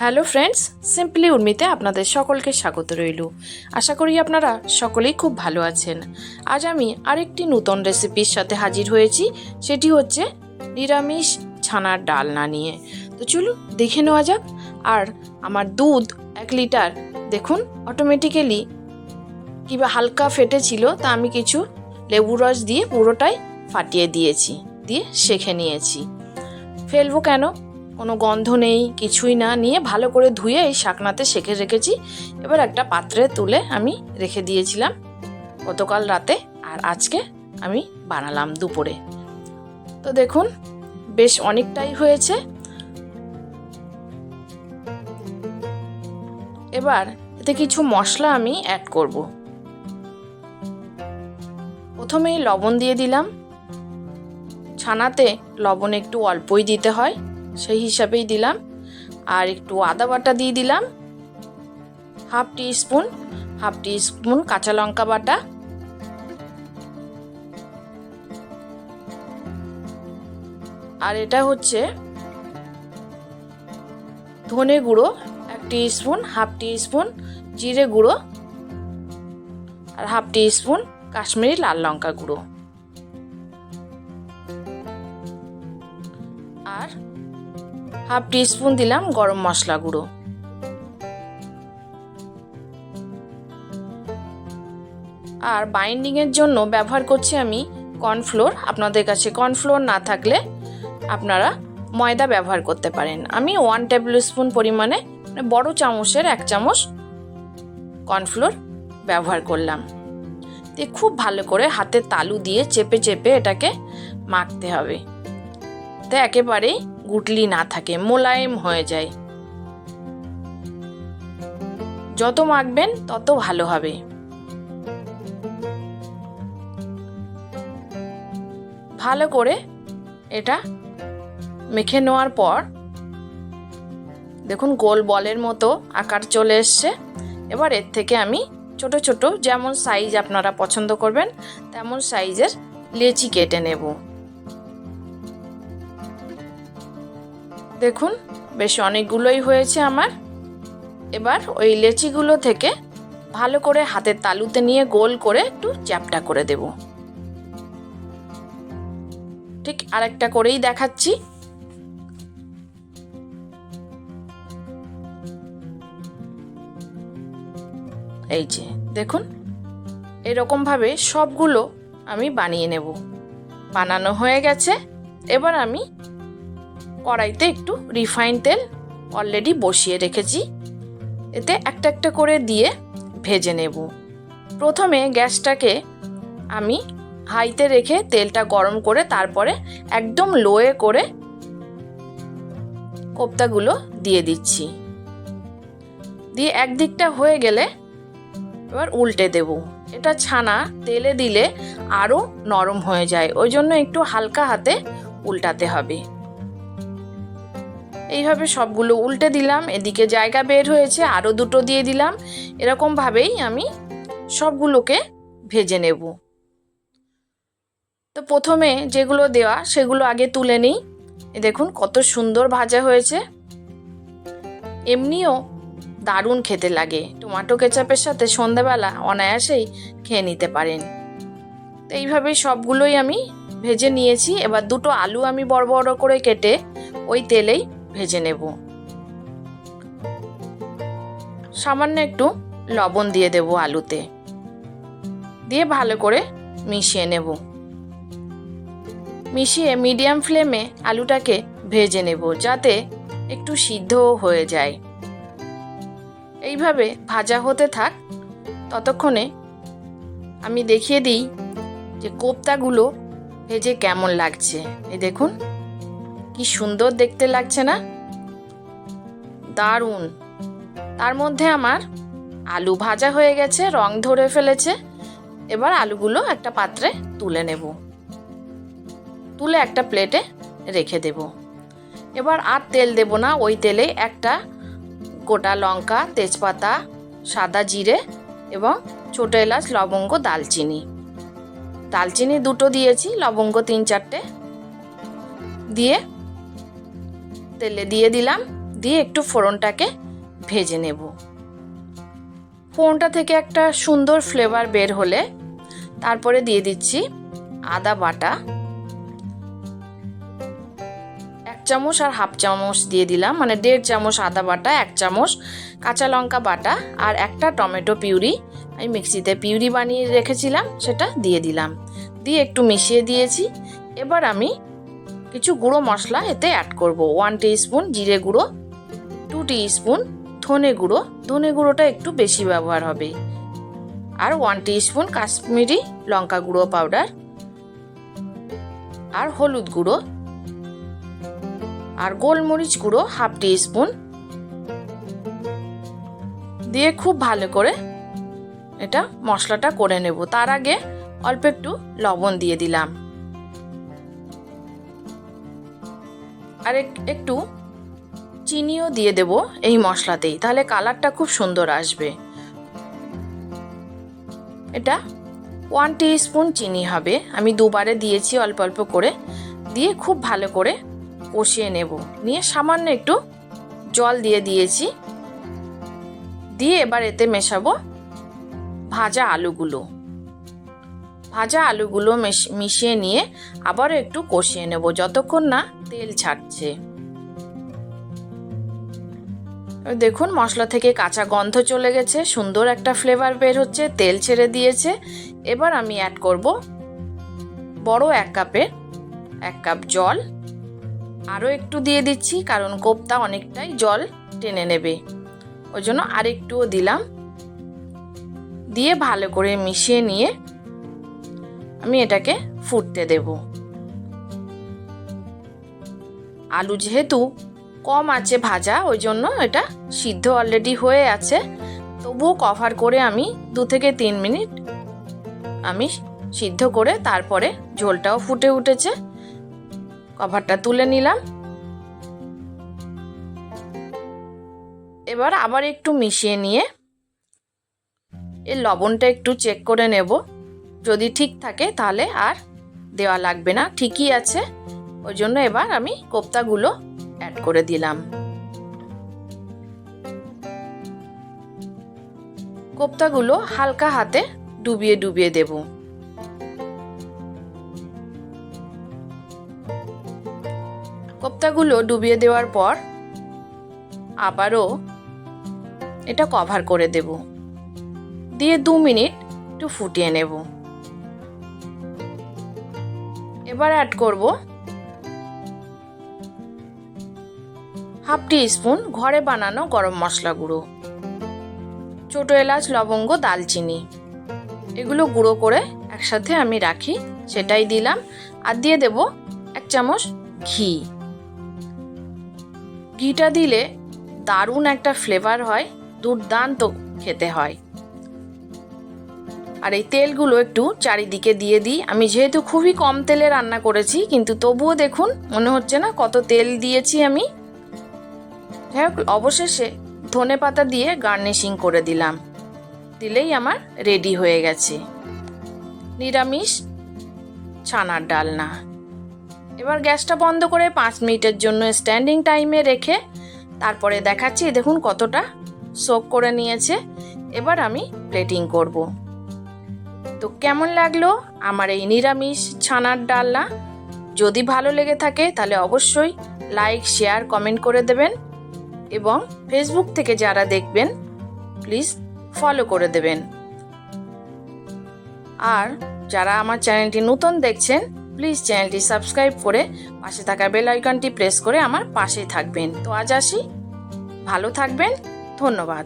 Hello friends simply উর্মিতে আপনাদের সকলকে স্বাগত রইল। আশা করি আপনারা সকলেই খুব ভালো আছেন। আজ আমি আরেকটি নূতন রেসিপির সাথে হাজির হয়েছি, সেটি হচ্ছে নিরামিষ ছানার ডালনা নিয়ে। তো চলুন দেখে নেওয়া যাক। আর আমার দুধ এক লিটার, দেখুন অটোমেটিক্যালি কিবা হালকা ফেটেছিল তা আমি কিছু লেবু রস দিয়ে পুরোটাই ফাটিয়ে দিয়েছি, দিয়ে শেখে নিয়েছি। ফেলব কেন? কোনো গন্ধ নেই, কিছুই না, নিয়ে ভালো করে ধুয়ে এই শাকনাতে সেঁকে রেখেছি। এবার একটা পাত্রে তুলে আমি রেখে দিয়েছিলাম গতকাল রাতে, আর আজকে আমি বানালাম দুপুরে। তো দেখুন, বেশ অনেকটাই হয়েছে। এবার এতে কিছু মশলা আমি অ্যাড করব। প্রথমেই লবণ দিয়ে দিলাম। ছানাতে লবণ একটু অল্পই দিতে হয়। সেই হিসাবেই দিলাম। আর একটু আদা বাটা দিয়ে দিলাম। Half teaspoon half teaspoon কাঁচা লঙ্কা বাটা। আর এটা হচ্ছে ধনে গুঁড়ো, এক teaspoon half teaspoon জিরে গুঁড়ো আর হাফ টি স্পুন কাশ্মীরি লাল লঙ্কা গুঁড়ো। আর হাফ টি স্পুন দিলাম গরম মশলা গুঁড়ো। আর বাইন্ডিংয়ের জন্য ব্যবহার করছি আমি কর্নফ্লোর। আপনাদের কাছে কর্নফ্লোর না থাকলে আপনারা ময়দা ব্যবহার করতে পারেন। আমি ওয়ান টেবিল স্পুন পরিমাণে মানে বড় চামচের এক চামচ কর্নফ্লোর ব্যবহার করলাম। দিয়ে খুব ভালো করে হাতে তালু দিয়ে চেপে চেপে এটাকে মাখতে হবে। তো একেবারেই গুটলি না থাকে, মোলায়েম হয়ে যায়। যত মাখবেন, তত ভালো হবে। ভালো করে এটা মেখে নেওয়ার পর, দেখুন গোল বলের মতো আকার চলে এসছে। এবার এর থেকে আমি ছোট ছোট, যেমন সাইজ আপনারা পছন্দ করবেন, তেমন সাইজের লেচি কেটে নেব। দেখুন, বেশ অনেকগুলোই হয়েছে আমার। এবার ওই লেচিগুলো থেকে ভালো করে হাতের তালুতে নিয়ে গোল করে একটু চ্যাপটা করে দেব। ঠিক আরেকটা করেই দেখাচ্ছি। এই যে, দেখুন, এরকমভাবে সবগুলো আমি বানিয়ে নেব। বানানো হয়ে গেছে। এবার আমি কড়াইতে একটু রিফাইন তেল অলরেডি বসিয়ে রেখেছি। এতে একটা একটা করে দিয়ে ভেজে নেব। প্রথমে গ্যাসটাকে আমি হাইতে রেখে তেলটা গরম করে তারপরে একদম লোয়ে করে কোপ্তাগুলো দিয়ে দিচ্ছি। দিয়ে একদিকটা হয়ে গেলে এবার উল্টে দেব। এটা ছানা তেলে দিলে আরও নরম হয়ে যায়। ওই জন্য একটু হালকা হাতে উল্টাতে হবে। এইভাবে সবগুলো উল্টে দিলাম, এদিকে জায়গা বের হয়েছে আরও দুটো দিয়ে দিলাম। এরকমভাবেই আমি সবগুলোকে ভেজে নেব। তো প্রথমে যেগুলো দেওয়া, সেগুলো আগে তুলে নিই। দেখুন কত সুন্দর ভাজা হয়েছে। এমনিও দারুণ খেতে লাগে। টমেটো কেচাপের সাথে সন্ধ্যাবেলা অনায়াসেই খেয়ে নিতে পারেন। তো এইভাবেই সবগুলোই আমি ভেজে নিয়েছি। এবার দুটো আলু আমি বড় বড় করে কেটে ওই তেলেই ভেজে নেব। সামান্য একটু লবণ দিয়ে দেব আলুতে। দিয়ে ভালো করে মিশিয়ে নেব। মিশিয়ে মিডিয়াম ফ্লেমে আলুটাকে ভেজে নেব যাতে একটু সিদ্ধ হয়ে যায়। এইভাবে ভাজা হতে থাক, ততক্ষণে আমি দেখিয়ে দিই যে কোপ্তাগুলো ভেজে কেমন লাগছে। এই দেখুন। কি সুন্দর দেখতে লাগছে না? দারুণ। তার মধ্যে আমার আলু ভাজা হয়ে গেছে, রং ধরে ফেলেছে। এবার আলুগুলো একটা পাত্রে তুলে নেব। তুলে একটা প্লেটে রেখে দেব। এবার আর তেল দেব না, ওই তেলে একটা গোটা লঙ্কা, তেজপাতা, সাদা জিরে এবং ছোটো এলাচ, লবঙ্গ, দালচিনি। দালচিনি দুটো দিয়েছি, লবঙ্গ তিন চারটে। দিয়ে তেলে দিয়ে দিলাম, দিয়ে একটু ফোড়নটাকে ভেজে নেব। ফোড়নটা থেকে একটা সুন্দর ফ্লেভার বের হলে তারপরে দিয়ে দিচ্ছি আদা বাটা। এক চামচ আর হাফ চামচ দিয়ে দিলাম মানে দেড় চামচ আদা বাটা, এক চামচ কাঁচা লঙ্কা বাটা আর একটা টমেটো পিউরি। আমি মিক্সিতে পিউরি বানিয়ে রেখেছিলাম, সেটা দিয়ে দিলাম। দিয়ে একটু মিশিয়ে দিয়েছি। এবার আমি কিছু গুঁড়ো মশলা এতে অ্যাড করব। ওয়ান স্পুন জিরে গুঁড়ো টু স্পুন ধনে গুঁড়ো। ধনে গুঁড়োটা একটু বেশি ব্যবহার হবে। আর ওয়ান স্পুন কাশ্মীরি লঙ্কা গুঁড়ো পাউডার আর হলুদ গুঁড়ো, আর গোলমরিচ গুঁড়ো হাফ স্পুন দিয়ে খুব ভালো করে এটা মশলাটা করে নেব। তার আগে অল্প একটু লবণ দিয়ে দিলাম। আর এক- একটু চিনিও দিয়ে দেব এই মশলাতেই। তাহলে কালারটা খুব সুন্দর আসবে। এটা ওয়ান স্পুন চিনি হবে। আমি দুবারে দিয়েছি অল্প অল্প করে। দিয়ে খুব ভালো করে কষিয়ে নেব। নিয়ে সামান্য একটু জল দিয়ে দিয়েছি। দিয়ে এবার এতে মেশাবো ভাজা আলুগুলো। ভাজা আলুগুলো মেশ- মিশিয়ে নিয়ে আবারও একটু কষিয়ে নেব। যতক্ষণ না তেল ছাড়ছে। দেখুন, মশলা থেকে কাঁচা গন্ধ চলে গেছে, সুন্দর একটা ফ্লেভার বের হচ্ছে, তেল ছেড়ে দিয়েছে। এবার আমি অ্যাড করব বড় এক কাপের এক কাপ জল। আরও একটু দিয়ে দিচ্ছি, কারণ কোপ্তা অনেকটাই জল টেনে নেবে। ওই জন্য আরেকটুও দিলাম। দিয়ে ভালো করে মিশিয়ে নিয়ে আমি এটাকে ফুটতে দেব। আলু যেহেতু কম আছে ভাজা, ওই জন্য এটা সিদ্ধ অলরেডি হয়ে আছে। তবুও কভার করে আমি দু থেকে তিন মিনিট আমি সিদ্ধ করে তারপরে ঝোলটাও ফুটে উঠেছে। কভারটা তুলে নিলাম। এবার আবার একটু মিশিয়ে নিয়ে এর লবণটা একটু চেক করে নেব। যদি ঠিক থাকে তাহলে আর দেওয়া লাগবে না, ঠিকই আছে। ওই জন্য এবার আমি কোপ্তাগুলো অ্যাড করে দিলাম। কোপ্তাগুলো হালকা হাতে ডুবিয়ে ডুবিয়ে দেব। কোপ্তাগুলো ডুবিয়ে দেওয়ার পর আবারও এটা কভার করে দেব। দিয়ে দু মিনিট একটু ফুটিয়ে নেব। এবার অ্যাড করব হাফ টি স্পুন ঘরে বানানো গরম মশলা গুঁড়ো, ছোট এলাচ, লবঙ্গ, দালচিনি। এগুলো গুঁড়ো করে একসাথে আমি রাখি, সেটাই দিলাম। আর দিয়ে দেব এক চামচ ঘি। ঘিটা দিলে দারুণ একটা ফ্লেভার হয়, দুর্দান্ত খেতে হয়। আর এই তেলগুলো একটু চারিদিকে দিয়ে দিই। আমি যেহেতু খুবই কম তেলে রান্না করেছি, কিন্তু তবুও দেখুন মনে হচ্ছে না কত তেল দিয়েছি আমি। যাই হোক, অবশেষে ধনে পাতা দিয়ে গার্নিশিং করে দিলাম। দিলেই আমার রেডি হয়ে গেছে। নিরামিষ ছানার ডালনা। এবার গ্যাসটা বন্ধ করে পাঁচ মিনিটের জন্য স্ট্যান্ডিং টাইমে রেখে তারপরে দেখাচ্ছি দেখুন কতটা সোক করে নিয়েছে। এবার আমি প্লেটিং করব। তো কেমন লাগল আমার এই নিরামিষ ছানার ডালনা? যদি ভালো লেগে থাকে তাহলে অবশ্যই লাইক শেয়ার কমেন্ট করে দেবেন। এবং ফেসবুক থেকে যারা দেখবেন প্লিজ ফলো করে দেবেন। আর যারা আমার চ্যানেলটি নতুন দেখছেন প্লিজ চ্যানেলটি সাবস্ক্রাইব করে পাশে থাকা বেল আইকনটি প্রেস করে আমার পাশেই থাকবেন। তো আজ আসি, ভালো থাকবেন, ধন্যবাদ।